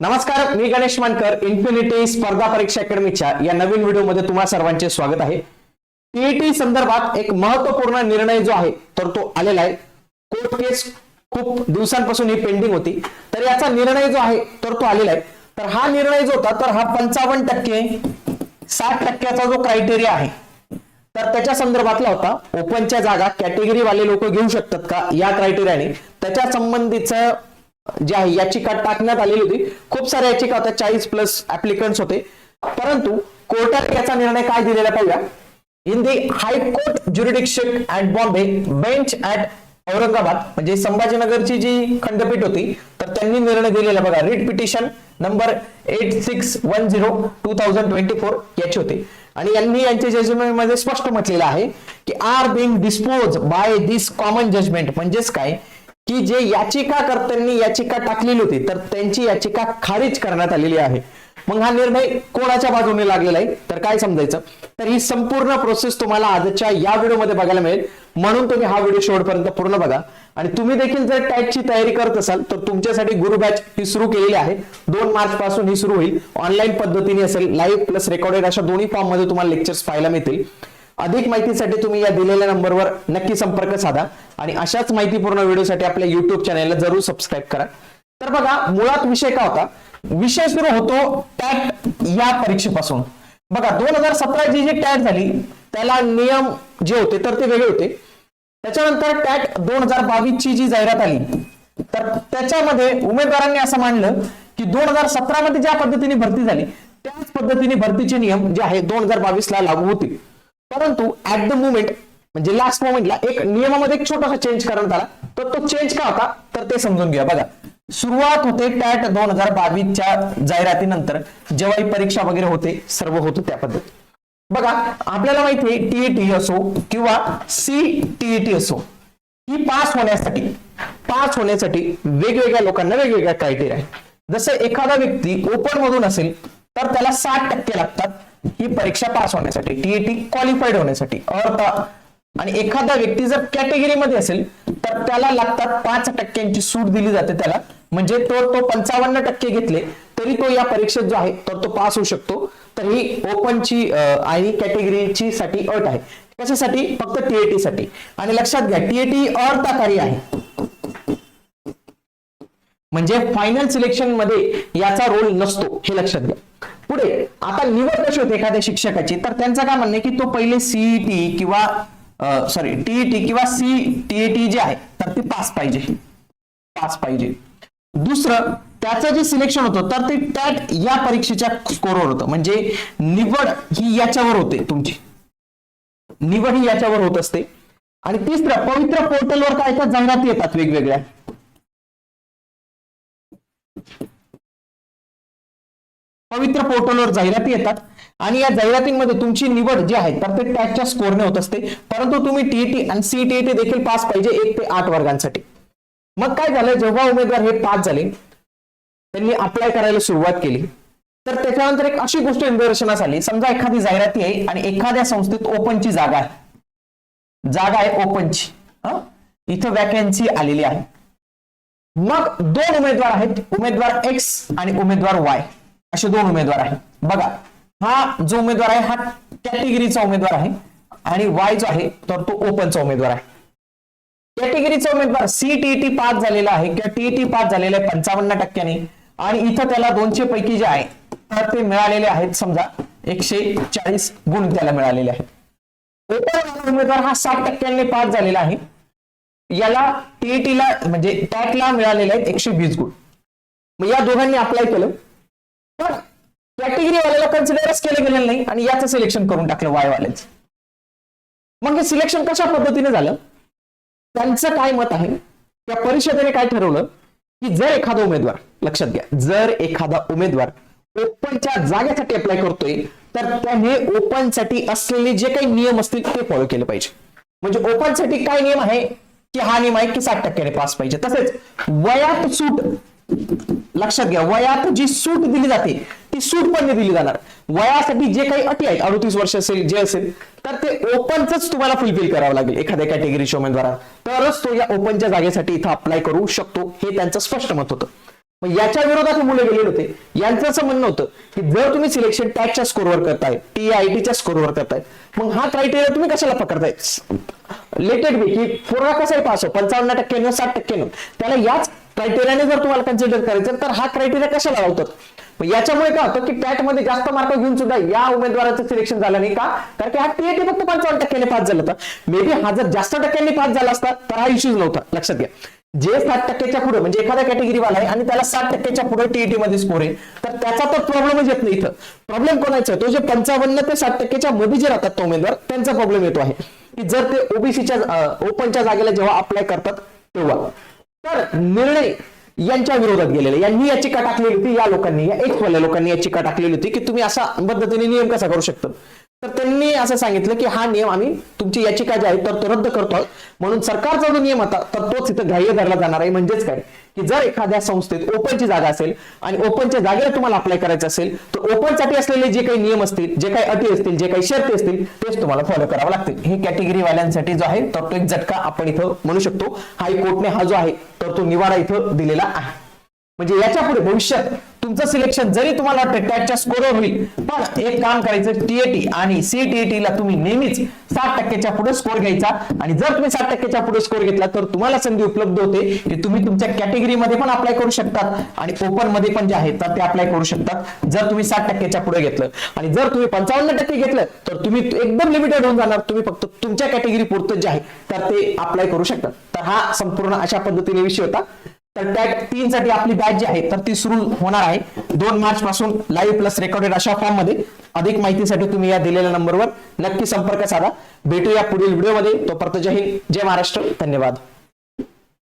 नमस्कार मी गणेश मानकर इन्फिनिटी स्पर्धा परीक्षा अकॅडमीच्या या नवीन व्हिडिओमध्ये तुम्हाला सर्वांचे स्वागत आहे. टीईटी संदर्भात एक महत्त्वपूर्ण निर्णय जो आहे तर तो आलेला आहे. कोर्ट केस खूप दिवसांपासून ही पेंडिंग होती. तर याचा निर्णय जो आहे तर तो आलेला आहे. तर हा निर्णय जो होता तर हा पंचावन्न टक्के साठ टक्क्याचा जो क्रायटेरिया आहे तर त्याच्या संदर्भातला होता. ओपनच्या जागा कॅटेगरी वाले लोक घेऊ शकतात का या क्रायटेरियाने त्याच्या संबंधीचं जे आहे याचिका टाकण्यात आलेली होती खूप साऱ्या याचिका होत्या चाळीस प्लस ऍप्लिकंट्स होते. परंतु कोर्टाने याचा निर्णय काय दिलेला पाहिजे in the high court jurisdiction at Bombay bench at Aurangabad म्हणजे संभाजीनगरची जी खंडपीठ होती तर त्यांनी निर्णय दिलेला बघा. Writ petition number eight six one zero two thousand twenty four याची होती. आणि यांनी यांच्या जजमेंटमध्ये स्पष्ट म्हटलेलं आहे की are being dispose by this common judgment म्हणजेच काय? की जे याचिकाकर्त्यांनी याचिका टाकलेली होती तर त्यांची याचिका खारिज करण्यात आलेली आहे. मग हा निर्णय कोणाच्या बाजूने लागलेला आहे? तर काय समजायचं? तर ही संपूर्ण प्रोसेस तुम्हाला आजच्या या व्हिडिओमध्ये बघायला मिळेल. म्हणून तुम्ही हा व्हिडिओ शेवटपर्यंत पूर्ण बघा. आणि तुम्ही देखील जर टॅटची तयारी करत असाल तर तुमच्यासाठी गुरु बॅच ही सुरू केलेली आहे. दोन मार्च पासून ही सुरू होईल. ऑनलाईन पद्धतीने असेल लाईव्ह प्लस रेकॉर्डेड अशा दोन्ही फॉर्ममध्ये तुम्हाला लेक्चर्स पाहायला मिळतील. अधिक माहितीसाठी तुम्ही या दिलेल्या नंबरवर नक्की संपर्क साधा आणि अशाच माहितीपूर्ण व्हिडिओसाठी आपल्या युट्यूब चॅनलला जरूर सबस्क्राईब करा. तर बघा मुळात विषय काय होता? विषय सुरू होतो टॅट या परीक्षेपासून. बघा दोन हजार सतराची जी टॅट झाली त्याला नियम जे होते तर ते वेगळे होते. त्याच्यानंतर टॅट दोन हजार बावीस ची जी जाहिरात आली तर त्याच्यामध्ये उमेदवारांनी असं मांडलं की दोन हजार सतरा मध्ये ज्या पद्धतीने भरती झाली त्याच पद्धतीने भरतीचे नियम जे आहे दोन हजार बावीस ला लागू होतील. परंतु ऍट द मुमेंट म्हणजे लास्ट मोमेंटला एक नियमामध्ये एक छोटासा चेंज करण्यात आला. तर तो चेंज का होता? तर ते समजून घ्या बघा सुरुवात होते टॅट दोन हजार बावीसच्या जाहिरातीनंतर जेव्हाही परीक्षा वगैरे होते सर्व होतो त्या पद्धतीत. बघा आपल्याला माहिती आहे टीईटी असो किंवा सी टीईटी असो ही पास होण्यासाठी पास होण्यासाठी वेगवेगळ्या लोकांना वेगवेगळ्या क्रायटेरिया आहे जसं एखादा व्यक्ती ओपन मधून असेल तर त्याला साठ टक्के लागतात. ही परीक्षा पास होण्यासाठी टीईटी क्वालिफाईड होण्यासाठी अर्थात आणि एखादा व्यक्ती जर कॅटेगरीमध्ये असेल तर त्याला लागतात पाच टक्क्यांची सूट दिली जाते त्याला. म्हणजे तो तो पंचावन्न टक्के घेतले तरी तो या परीक्षेत जो आहे तर तो पास होऊ शकतो. तर ही ओपनची आणि कॅटेगरीची साठी अट आहे. कशासाठी? फक्त टीएटी साठी. आणि लक्षात घ्या टीएटी अर्थाकारी आहे. म्हणजे फायनल सिलेक्शनमध्ये याचा रोल नसतो हे लक्षात घ्या. पुढे आता निवड कशी होते एखाद्या शिक्षकाची? तर त्यांचं काय म्हणणं की तो पहिले सीईटी किंवा सॉरी टीईटी किंवा सी टीईटी जे आहे तर ते पास पाहिजे. पास पाहिजे. दुसरं त्याचं जे सिलेक्शन होतं तर ते टॅट या परीक्षेच्या स्कोरवर होतं. म्हणजे निवड ही याच्यावर होते तुमची. निवड ही याच्यावर होत असते. आणि तिसरं पवित्र पोर्टलवर काय त्या जाहिराती येतात वेगवेगळ्या? पवित्र पोर्टलवर जाहिराती येतात आणि या जाहिरातींमध्ये तुमची निवड जी आहे तर ते टॅगच्या स्कोरने होत असते. परंतु तुम्ही टीईटी आणि सीटीईटी देखील पास पाहिजे एक ते आठ वर्गांसाठी. मग काय झालं जेव्हा उमेदवार हे पास झाले त्यांनी अप्लाय करायला सुरुवात केली. तर त्याच्यानंतर एक अशी गोष्ट निदर्शनास आली. समजा एखादी जाहिराती आहे आणि एखाद्या संस्थेत ओपनची जागा आहे. जागा आहे ओपनची इथं वॅकन्सी आलेली आहे. मग दोन उमेदवार आहेत. उमेदवार एक्स आणि उमेदवार वाय असे दोन उमेदवार आहेत. बघा हा जो उमेदवार आहे हा कॅटेगरीचा उमेदवार आहे आणि वाय जो आहे तर तो ओपनचा उमेदवार आहे. कॅटेगरीचा उमेदवार सीटीईटी पास झालेला आहे. किंवा टीईटी पास झालेला आहे पंचावन्न टक्क्यांनी. आणि इथं त्याला दोनशे पैकी जे आहे तर ते मिळालेले आहेत समजा एकशे चाळीस गुण त्याला मिळालेले आहेत. ओपन उमेदवार हा साठ टक्क्यांनी पास झालेला आहे. याला टीईटीला म्हणजे टॅटला मिळालेले आहेत एकशे वीस गुण. मग या दोघांनी अप्लाय केलं. पण कॅटेगरीवाल्याला कन्सिडरच केलं गेलेलं नाही आणि याचं सिलेक्शन करून टाकलं वायवाल्याचं मग हे सिलेक्शन कशा पद्धतीने झालं? त्यांचं काय मत आहे? त्या परिषदेने काय ठरवलं? की जर एखादा उमेदवार लक्षात घ्या जर एखादा उमेदवार ओपनच्या जागेसाठी अप्लाय करतोय तर त्याने ओपनसाठी असलेले जे काही नियम असतील ते फॉलो केले पाहिजे. म्हणजे ओपनसाठी काय नियम आहे? की हा नियम आहे की साठ टक्क्याने पास पाहिजे. तसेच वयात सूट लक्षात घ्या वयात जी सूट दिली जाते ती सूट पण दिली जाणार. वयासाठी जे काही अटी आहेत अडतीस वर्ष असेल जे असेल तर ते ओपनच तुम्हाला फुलफिल करावं लागेल एखाद्या कॅटेगरीच्या उमेदवारा तरच तो या ओपनच्या जागेसाठी इथं अप्लाय करू शकतो हे त्यांचं स्पष्ट मत होतं. मग याच्या विरोधात हे मुलं गेलेले होते. यांचं असं म्हणणं होतं की जर तुम्ही सिलेक्शन टॅगच्या स्कोरवर करताय टी आय टीच्या स्कोरवर करताय मग हा क्रायटेरिया तुम्ही कशाला पकडताय? लेटेड बी की पूर्ण कसाही पास हो पंचावन्न टक्के साठ टक्के त्याला याच क्रायटेरियाने जर तुम्हाला कन्सिडर करायचं तर हा क्रायटेरिया कशाला लावतात? याच्यामुळे काय होतं की टॅटमध्ये जास्त मार्क घेऊन सुद्धा या उमेदवाराचं सिलेक्शन झालं नाही का? कारण की हा टीएटी फक्त पंचावन्न टक्क्याने पास झाला होता. मे बी हा जर जास्त टक्क्यांनी पास झाला असता तर हा इश्यूज नव्हता. लक्षात घ्या. जे साठ टक्क्याच्या पुढे म्हणजे एखाद्या कॅटेगरीवाला आहे आणि त्याला साठ टक्क्याच्या पुढे टीईटी मध्ये स्कोर आहे तर त्याचा तर प्रॉब्लेमच येत नाही इथं. प्रॉब्लेम कोणाचा? तो जे पंचावन्न ते साठ टक्क्याच्या मध्ये जे राहतात तो उमेदवार त्यांचा प्रॉब्लेम येतो आहे. की जर ते ओबीसीच्या ओपनच्या जागेला जेव्हा अप्लाय करतात तेव्हा. तर निर्णय यांच्या विरोधात गेलेले. यांनी याचिका टाकलेली होती या लोकांनी या एक्सवाल्या लोकांनी लोकांनी याचिका टाकलेली होती की तुम्ही असा पद्धतीने नियम कसा करू शकता? तर त्यांनी असं सांगितलं की हा नियम आम्ही तुमची याचिका जी आहे तर तो रद्द करतो म्हणून सरकारचा जो नियम होता तर तोच इथं ग्राह्य धरला जाणार आहे. म्हणजेच काय? की जर एखाद्या संस्थेत ओपनची जागा असेल आणि ओपनच्या जागेला तुम्हाला अप्लाय करायचं असेल तर ओपनसाठी असलेले जे काही नियम असतील जे काही अटी असतील जे काही शर्ती असतील तेच तुम्हाला फॉलो करावं लागतील. हे कॅटेगरी वाल्यांसाठी जो आहे तर तो एक झटका आपण इथं म्हणू शकतो. हायकोर्टने हा जो आहे तर तो निवाडा इथं दिलेला आहे. म्हणजे याच्यापुढे भविष्यात तुमचं सिलेक्शन जरी तुम्हाला वाटतं टॅटच्या स्कोरवर होईल पण एक काम करायचं टीएटी आणि सीटीएटी ला तुम्ही नेहमीच साठ टक्क्याच्या पुढे स्कोर घ्यायचा. आणि जर तुम्ही साठ टक्क्याच्या पुढे स्कोर घेतला तर तुम्हाला संधी उपलब्ध होते. की तुम्ही तुमच्या कॅटेगरीमध्ये पण अप्लाय करू शकतात. आणि ओपनमध्ये पण जे आहे तर ते अप्लाय करू शकतात. जर तुम्ही साठ टक्क्याच्या पुढे घेतलं आणि जर तुम्ही पंचावन्न टक्के घेतलं तर तुम्ही एकदम लिमिटेड होऊन जाणार. तुम्ही फक्त तुमच्या कॅटेगरी पुरतं जे आहे तर ते अप्लाय करू शकतात. तर हा संपूर्ण अशा पद्धतीने विषय होता. तर टॅग तीन साठी आपली बॅच जी आहे तर ती सुरू होणार आहे. दोन मार्च पासून लाईव्ह प्लस रेकॉर्डेड अशा फॉर्ममध्ये. अधिक माहितीसाठी तुम्ही या दिलेल्या नंबरवर नक्की संपर्क साधा. भेटूया पुढील व्हिडिओमध्ये तोपर्यंत जय हिंद जय महाराष्ट्र. धन्यवाद.